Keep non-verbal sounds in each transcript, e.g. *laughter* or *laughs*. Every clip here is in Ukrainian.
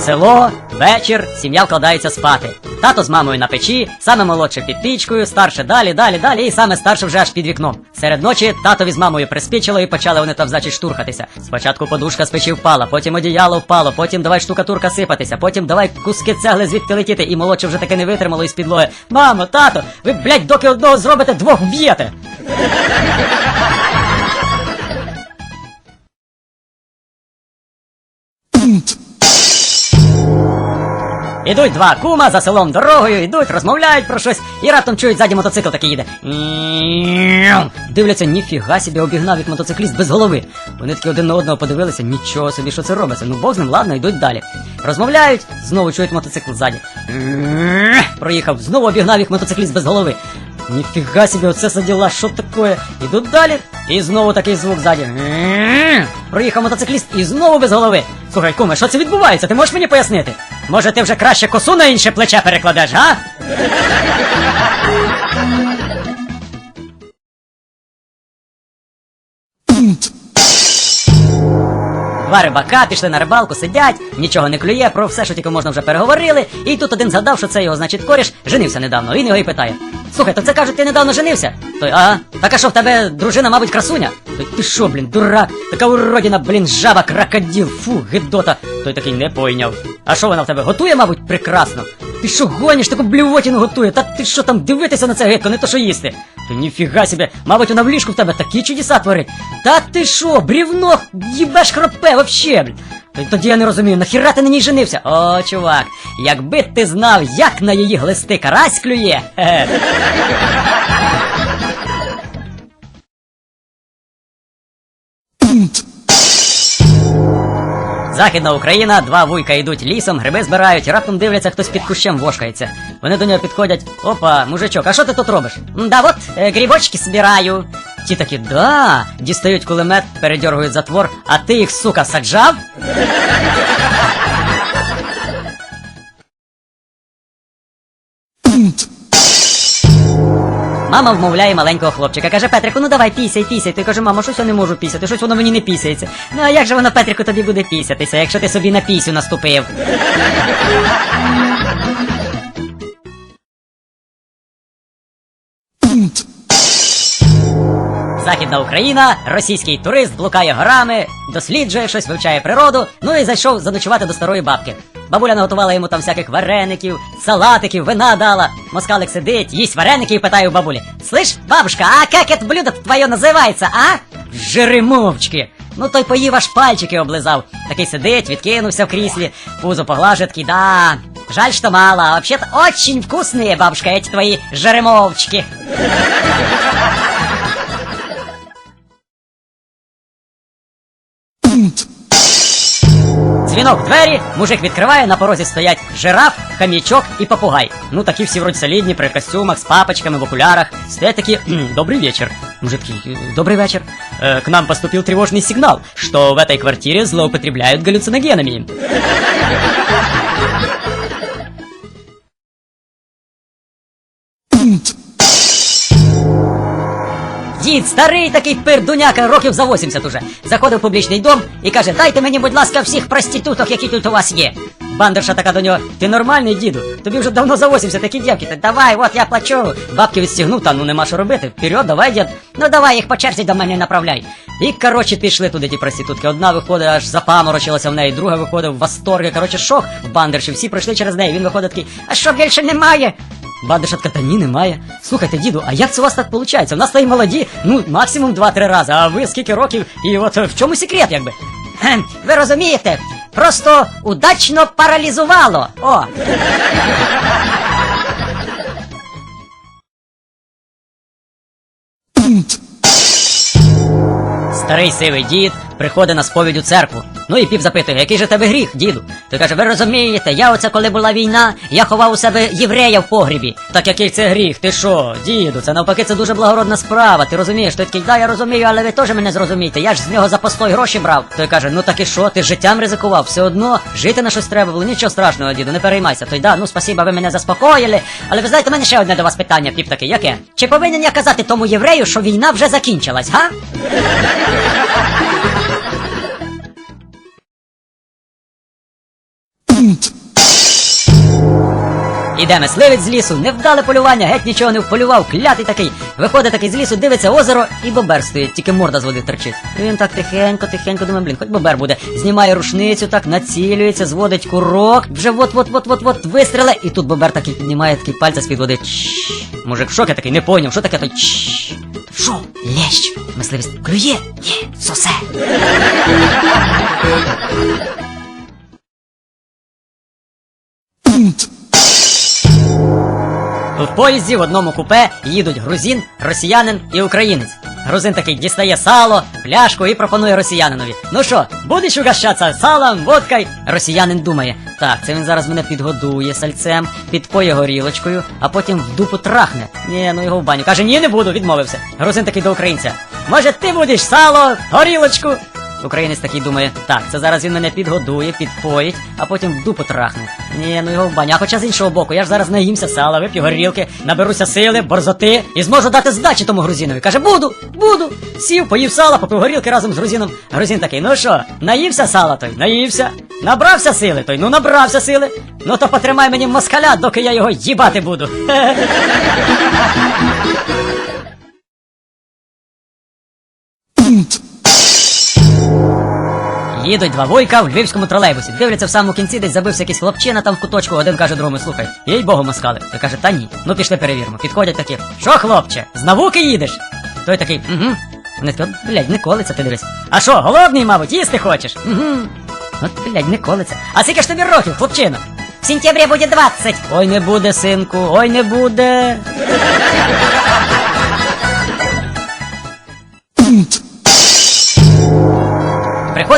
Село, вечір, сім'я вкладається спати. Тато з мамою на печі, саме молодше під пічкою, старше далі, далі, далі, і саме старше вже аж під вікном. Серед ночі татові з мамою приспічило і почали вони там, значить, штурхатися. Спочатку подушка з печі впала, потім одіяло впало, потім давай штукатурка сипатися, потім давай куски цегли звідти летіти, і молодше вже таки не витримало із підлоги. Мамо, тато, ви, блядь, доки одного зробите, двох вб'єте. Ідуть два кума за селом дорогою, ідуть, розмовляють про щось, і раптом чують ззаді мотоцикл такий їде. Дивляться, ніфіга собі обігнав як мотоцикліст без голови. Вони такі один на одного подивилися, нічого собі, що це робиться. Ну бог з ним, ладно, йдуть далі. Розмовляють, знову чують мотоцикл ззаді. Проїхав, знову обігнав їх мотоцикліст без голови. Ніфіга себе, оце саділа, що такое? Іду далі, і знову такий звук ззаді. Проїхав мотоцикліст і знову без голови. Слухай, куме, що це відбувається? Ти можеш мені пояснити? Може, ти вже краще косу на інше плече перекладеш, га? Два рибака пішли на рибалку, сидять, нічого не клює, про все, що тільки можна вже переговорили. І тут один згадав, що це його, значить, коріш женився недавно. Він його і питає: Слухай, то це кажуть, ти недавно женився? Той, ага, так а що в тебе дружина, мабуть, красуня? Той, ти що, блін, дурак, така уродіна, блін, жаба, крокодил, фу, гидота. Той такий не пойняв. А що вона в тебе готує, мабуть, прекрасно? Ти що гониш, таку блювотіну готує? Та ти що там дивитися на це гидко, не то що їсти? Ніфіга себе, мабуть, вона в ліжку в тебе такі чудеса творить. Та ти що, брівно, їбеш хропе вообще. Тоді я не розумію, нахіра ти на ній женився? О, чувак, якби ти знав, як на її глисти карась клює. *laughs* Хе-хе. Західна Україна, два вуйка йдуть лісом, гриби збирають, раптом дивляться, хтось під кущем вошкається. Вони до нього підходять. Опа, мужичок, а що ти тут робиш? Да от, е, грибочки збираю. Ті такі, да, дістають кулемет, передьоргують затвор, а ти їх, сука, саджав? Мама вмовляє маленького хлопчика. Каже, Петрику, ну давай пісяй, пісяй. Той каже, мамо, щось я не можу пісяти, щось воно мені не пісяється. Ну а як же воно, Петрику, тобі буде пісятися, якщо ти собі на пісю наступив? Західна Україна, російський турист блукає горами, досліджує щось, вивчає природу, ну і зайшов заночувати до старої бабки. Бабуля наготувала йому там всяких вареників, салатиків, вина дала. Москалик сидить, їсть вареники і питає у бабулі: Слышь, бабушка, а як это блюдо твоє називається, а? Жеремовчки. Ну той поїв аж пальчики облизав. Такий сидить, відкинувся в кріслі, пузо поглажує, такий, да. Жаль, что мало, а вообще-то очень вкусные, бабушка, эти твои жеремовчики. Дзвінок в двері, мужик відкриває, на порозі стоять жираф, хам'ячок і попугай. Ну такі всі вроді солідні, при костюмах, з папочками, в окулярах. Стоять такі, «Кхм, добрый вечер. Мужик такий, «Э, добрый вечер. Э, к нам поступил тревожный сигнал, что в этой квартире злоупотребляют галлюциногенами. Дід, старий такий пирдуняка, років за 80 уже. Заходив в публічний дом і каже: Дайте мені, будь ласка, всіх проституток, які тут у вас є. Бандерша така до нього, ти нормальний, діду? Тобі вже давно за 80 такі дівки. Та давай, от я плачу. Бабки відстігнув, та ну нема що робити. Вперед, давай, дід. Ну давай їх по черзі до мене направляй. І коротше пішли туди ті проститутки. Одна виходить, аж запаморочилася в неї, друга виходить в восторги. Коротше, шок в бандерші. Всі пройшли через неї. Він виходить такий, а що більше немає? Бандерша така, та ні, немає. Слухайте, діду, а як це у вас так виходить? У нас та й молоді, ну максимум 2-3 рази, а ви скільки років, і от е, в чому секрет, якби? Хм, ви розумієте? Просто удачно паралізувало. О. Старий сивий дід приходить на сповідь у церкву. Ну і піп запитує, який же тебе гріх, діду? Той каже, ви розумієте, я оце коли була війна, я ховав у себе єврея в погрібі. Так який це гріх? Ти що, діду? Це навпаки, це дуже благородна справа. Ти розумієш? Той такий, да, я розумію, але ви теж мене зрозумієте. Я ж з нього за постой гроші брав. Той каже, ну так і що, ти життям ризикував, все одно жити на щось треба було. Нічого страшного, діду, не переймайся. Той да, ну спасіба, ви мене заспокоїли. Але ви знаєте, мене ще одне до вас питання, піп такий, яке? Чи повинен я казати тому єврею, що війна вже закінчилась, га? Іде мисливець з лісу, невдале полювання, геть нічого не вполював, клятий такий. Виходить такий з лісу, дивиться озеро, і бобер стоїть, тільки морда з води торчить. І він так тихенько, тихенько думає, блін, хоч бобер буде. Знімає рушницю, так націлюється, зводить курок, вже вот-вот-вот-вот-вот вистріле, і тут бобер такий піднімає такий пальця з-під води. Чш. Мужик в шокі такий, не поняв, що таке той чш. Що? Лещ. Мисливець клює? Ні, сосе. В поїзді в одному купе їдуть грузин, росіянин і українець. Грузин такий дістає сало, пляшку і пропонує росіянинові. Ну що, будеш угощатися салом, водкою? Росіянин думає, так, це він зараз мене підгодує сальцем, підпоє горілочкою, а потім в дупу трахне. Ні, ну його в баню. Каже, ні, не буду, відмовився. Грузин такий до українця. Може, ти будеш сало, горілочку? Українець такий думає, так, це зараз він мене підгодує, підпоїть, а потім в дупу трахне. Ні, ну його в баня, хоча з іншого боку, я ж зараз наїмся сала, вип'ю горілки, наберуся сили, борзоти і зможу дати здачі тому грузинові. Каже, буду, буду. Сів, поїв сала, попив горілки разом з грузином. Грузин такий, ну що, наївся сала той, наївся. Набрався сили той, ну набрався сили. Ну то потримай мені москаля, доки я його їбати буду. *laughs* Їдуть два войка в львівському тролейбусі. Дивляться в самому кінці, десь забився якийсь хлопчина там в куточку. Один каже другому, слухай, їй богу москали. Той каже, та ні. Ну пішли перевіримо. Підходять такі, що хлопче, з науки їдеш? Той такий, угу. Вони такі, блядь, не колиться ти дивись. А що, голодний, мабуть, їсти хочеш? Угу. От, блядь, не колиться. А скільки ж тобі років, хлопчина? В сентябрі буде 20. Ой, не буде, синку, ой, не буде.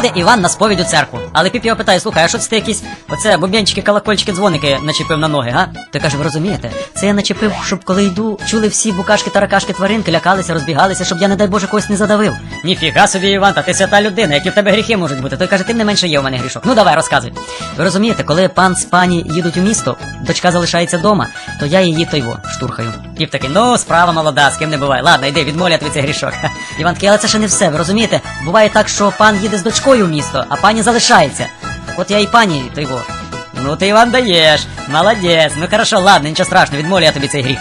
Приходить Іван на сповідь у церкву, але піп його питає, слухай, а що це ти якісь оце бубенчики, колокольчики, дзвоники начепив на ноги, га? Той каже, ви розумієте, це я начепив, щоб коли йду, чули всі букашки, таракашки, тваринки, лякалися, розбігалися, щоб я, не дай Боже, когось не задавив. Ніфіга собі, Іван, та ти свята людина, які в тебе гріхи можуть бути. Той каже, тим не менше є у мене грішок. Ну давай, розказуй. Ви розумієте, коли пан з пані їдуть у місто, дочка залишається вдома, то я її тойво штурхаю. Піп такий, ну справа молода, з ким не буває. Ладно, йди, відмовлю я цей грішок. Іван такий, але це ще не все. Ви розумієте? Буває так, що пан їде з дочкою в місто, а пані залишається. Так От я і пані той. Ну ти Іван даєш, молодець. Ну хорошо, ладно, нічого страшного, відмолю я тобі цей гріх.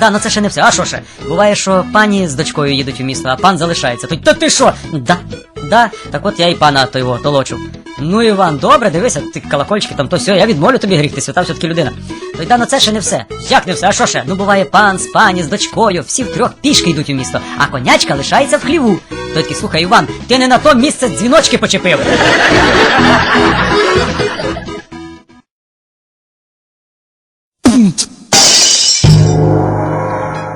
Да, ну це ще не все. А що ще? Буває, що пані з дочкою їдуть у місто, а пан залишається. То ти що? Да, да, так от я і пана той толочу. Ну, Іван, добре, дивися, ти колокольчики там, то все, я відмолю тобі гріх, ти свята все-таки людина. То й да, ну це ще не все. Як не все? А що ще? Ну буває пан з пані, з дочкою, всі втрьох пішки йдуть у місто, а конячка лишається в хліву. Той слухай, Іван, ти не на то місце дзвіночки почепив.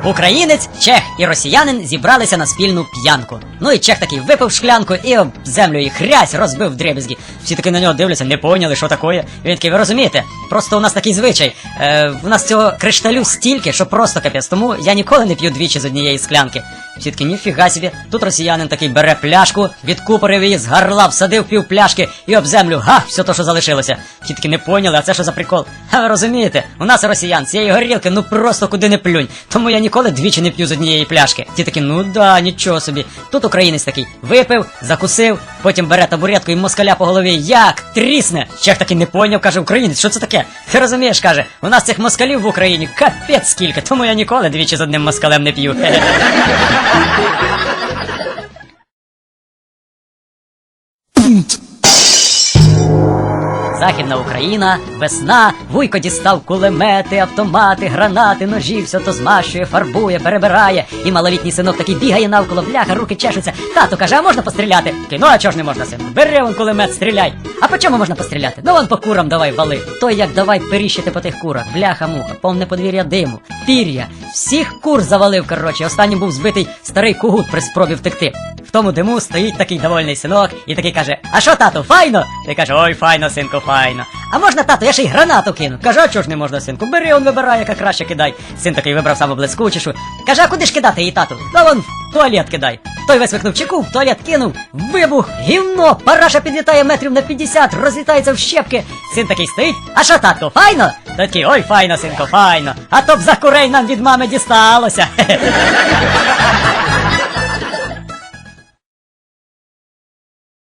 Українець, чех і росіянин зібралися на спільну п'янку. Ну і чех такий випив шклянку і об землю і хрясь розбив в дребезги. Всі таки на нього дивляться, не поняли, що таке. Він такий, ви розумієте, просто у нас такий звичай. Е, у нас цього кришталю стільки, що просто капець. Тому я ніколи не п'ю двічі з однієї склянки. Всі таки, ніфіга собі. Тут росіянин такий бере пляшку, відкупорив її, з гарла всадив пів пляшки і об землю, га, все то, що залишилося. Всі таки не поняли, а це що за прикол? А ви розумієте, у нас росіян цієї горілки, ну просто куди не плюнь. Тому я ніколи двічі не п'ю з однієї пляшки. Ті такі, ну да, нічого собі. Тут українець такий випив, закусив, потім бере табуретку і москаля по голові. Як трісне! Чех таки не поняв, каже, українець, що це таке? Ти розумієш, каже, у нас цих москалів в Україні капець скільки, тому я ніколи двічі з одним москалем не п'ю. *laughs* Західна Україна, весна, вуйко дістав кулемети, автомати, гранати, ножі, все то змащує, фарбує, перебирає. І малолітній синок такий бігає навколо бляха, руки чешуться. Тато каже, а можна постріляти? Ну а чого ж не можна, сину? Бери он кулемет, стріляй. А по чому можна постріляти? Ну вон по курам давай вали. Той як давай періщити по тих курах. Бляха муха, повне подвір'я диму, пір'я. Всіх кур завалив, коротше. Останнім був збитий старий кугут при спробі втекти. Тому диму стоїть такий довольний синок і такий каже: А що, тату, файно? Ти каже, ой, файно, синку, файно. А можна, тату, я ще й гранату кину. Каже, а чого ж не можна, синку? Бери, он вибирай, яка краще кидай. Син такий вибрав саму блискучішу. Каже, а куди ж кидати її, тату? Да вон в туалет кидай. Той висмикнув чеку, в туалет кинув, вибух, гівно, параша підлітає метрів на 50, розлітається в щепки. Син такий стоїть, а що, татко, файно? Той такий, ой, файно, синко, файно. А то б за курей нам від мами дісталося. *laughs*